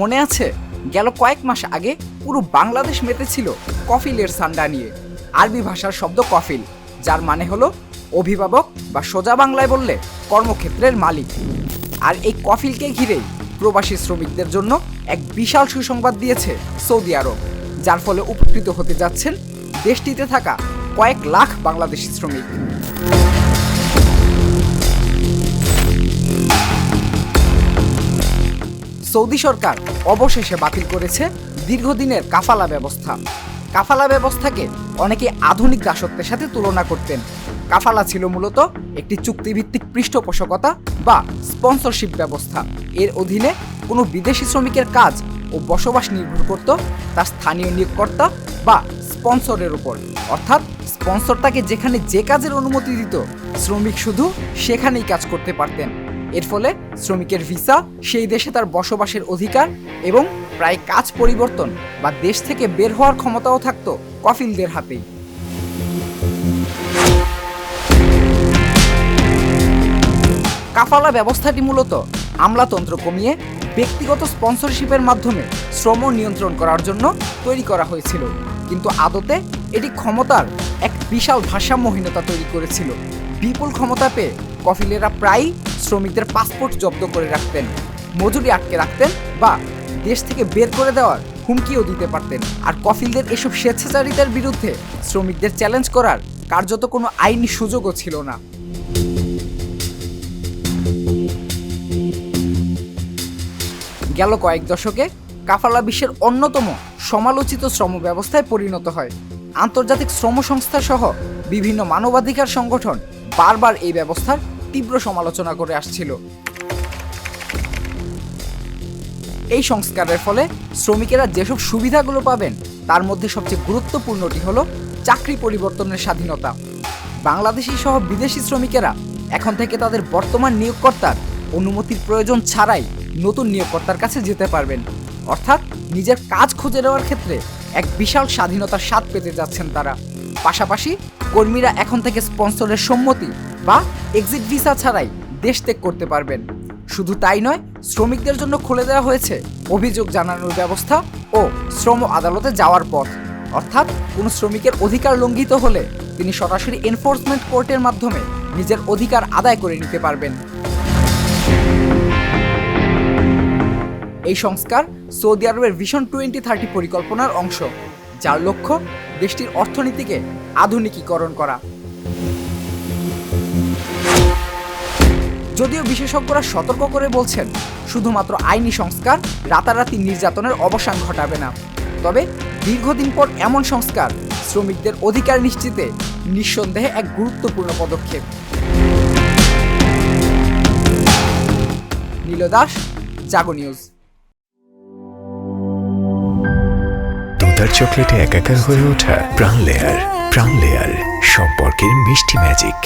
মনে আছে? গেল কয়েক মাস আগে পুরো বাংলাদেশ মেতেছিল কফিলের সান্ডা নিয়ে। আরবি ভাষার শব্দ কফিল, যার মানে হলো অভিভাবক বা সোজা বাংলায় বললে কর্মক্ষেত্রের মালিক। আর এই কফিলকে ঘিরেই প্রবাসী শ্রমিকদের জন্য এক বিশাল সুসংবাদ দিয়েছে সৌদি আরব, যার ফলে উপকৃত হতে যাচ্ছেন দেশটিতে থাকা কয়েক লাখ বাংলাদেশি শ্রমিক। সৌদি সরকার অবশেষে বাতিল করেছে দীর্ঘদিনের কাফালা ব্যবস্থা। কাফালা ব্যবস্থাকে অনেকে আধুনিক দাসত্বের সাথে তুলনা করতেন। কাফালা ছিল মূলত একটি চুক্তিভিত্তিক পৃষ্ঠপোষকতা বা স্পন্সরশিপ ব্যবস্থা। এর অধীনে কোনো বিদেশি শ্রমিকের কাজ ও বসবাস নির্ভর করত তার স্থানীয় নিয়োগকর্তা বা স্পন্সরের উপর। অর্থাৎ স্পন্সর তাকে যেখানে যে কাজের অনুমতি দিত, শ্রমিক শুধু সেখানেই কাজ করতে পারতেন। এর ফলে শ্রমিকের ভিসা, সেই দেশে তার বসবাসের অধিকার এবং প্রায় কাজ পরিবর্তন বা দেশ থেকে বের হওয়ার ক্ষমতাও থাকতো কফিলদের হাতেই। কাফালা ব্যবস্থাটি মূলত আমলাতন্ত্র কমিয়ে ব্যক্তিগত স্পন্সরশিপের মাধ্যমে শ্রম নিয়ন্ত্রণ করার জন্য তৈরি করা হয়েছিল। কিন্তু আদতে এটি ক্ষমতার এক বিশাল ভারসাম্যহীনতা তৈরি করেছিল। বিপুল ক্ষমতা পেয়ে কফিলেরা প্রায়ই শ্রমিকদের পাসপোর্ট জব্দ করে রাখতেন, মজুরি আটকে রাখতেন বা দেশ থেকে বের করে দেওয়ার হুমকিও দিতে পারতেন। আর কফিলদের এসব স্বেচ্ছাচারিতার বিরুদ্ধে শ্রমিকদের চ্যালেঞ্জ করার কার্যত কোনো আইনি সুযোগও ছিল না। গেল কয়েক দশকে কাফালা বিশ্বের অন্যতম সমালোচিত শ্রম ব্যবস্থায় পরিণত হয়। আন্তর্জাতিক শ্রম সংস্থা সহ বিভিন্ন মানবাধিকার সংগঠন বারবার এই ব্যবস্থার তীব্র সমালোচনা করে আসছিল। এই সংস্কারের ফলে শ্রমিকেরা যেসব সুবিধাগুলো পাবেন, তার মধ্যে সবচেয়ে গুরুত্বপূর্ণটি হলো চাকরি পরিবর্তনের স্বাধীনতা। বাংলাদেশি সহ বিদেশি শ্রমিকেরা এখন থেকে তাদের বর্তমান নিয়োগকর্তার অনুমতির প্রয়োজন ছাড়াই নতুন নিয়োগকর্তার কাছে যেতে পারবেন। অর্থাৎ নিজের কাজ খুঁজে নেওয়ার ক্ষেত্রে এক বিশাল স্বাধীনতার স্বাদ পেতে যাচ্ছেন তারা। পাশাপাশি কর্মীরা এখন থেকে স্পন্সরের সম্মতি বা এক্সিট ভিসা ছাড়াই দেশ ত্যাগ করতে পারবেন। শুধু তাই নয়, শ্রমিকদের জন্য খুলে দেওয়া হয়েছে অভিযোগ জানানোর ব্যবস্থা ও শ্রম আদালতে যাওয়ার পথ। অর্থাৎ কোনো শ্রমিকের অধিকার লঙ্ঘিত হলে তিনি সরাসরি এনফোর্সমেন্ট কোর্টের মাধ্যমে নিজের অধিকার আদায় করে নিতে পারবেন। এই সংস্কার সৌদি আরবের ভিশন টোয়েন্টি থার্টি পরিকল্পনার অংশ, যার লক্ষ্য দেশটির অর্থনীতিকে আধুনিকীকরণ করা। যদিও বিশেষজ্ঞরা সতর্ক করে বলছেন, শুধুমাত্র আইনি সংস্কার রাতারাতি নির্যাতনের অবসান ঘটাবে না। তবে দীর্ঘদিন পর এমন সংস্কার শ্রমিকদের অধিকার নিশ্চিতে নিঃসন্দেহে এক গুরুত্বপূর্ণ পদক্ষেপ। নীলদাস জাগো নিউজ। দুধার চকলেটে একাকার হয়ে ওঠা প্রাণ লেয়ার প্রাণ লেয়ার, সম্পর্কের মিষ্টি ম্যাজিক।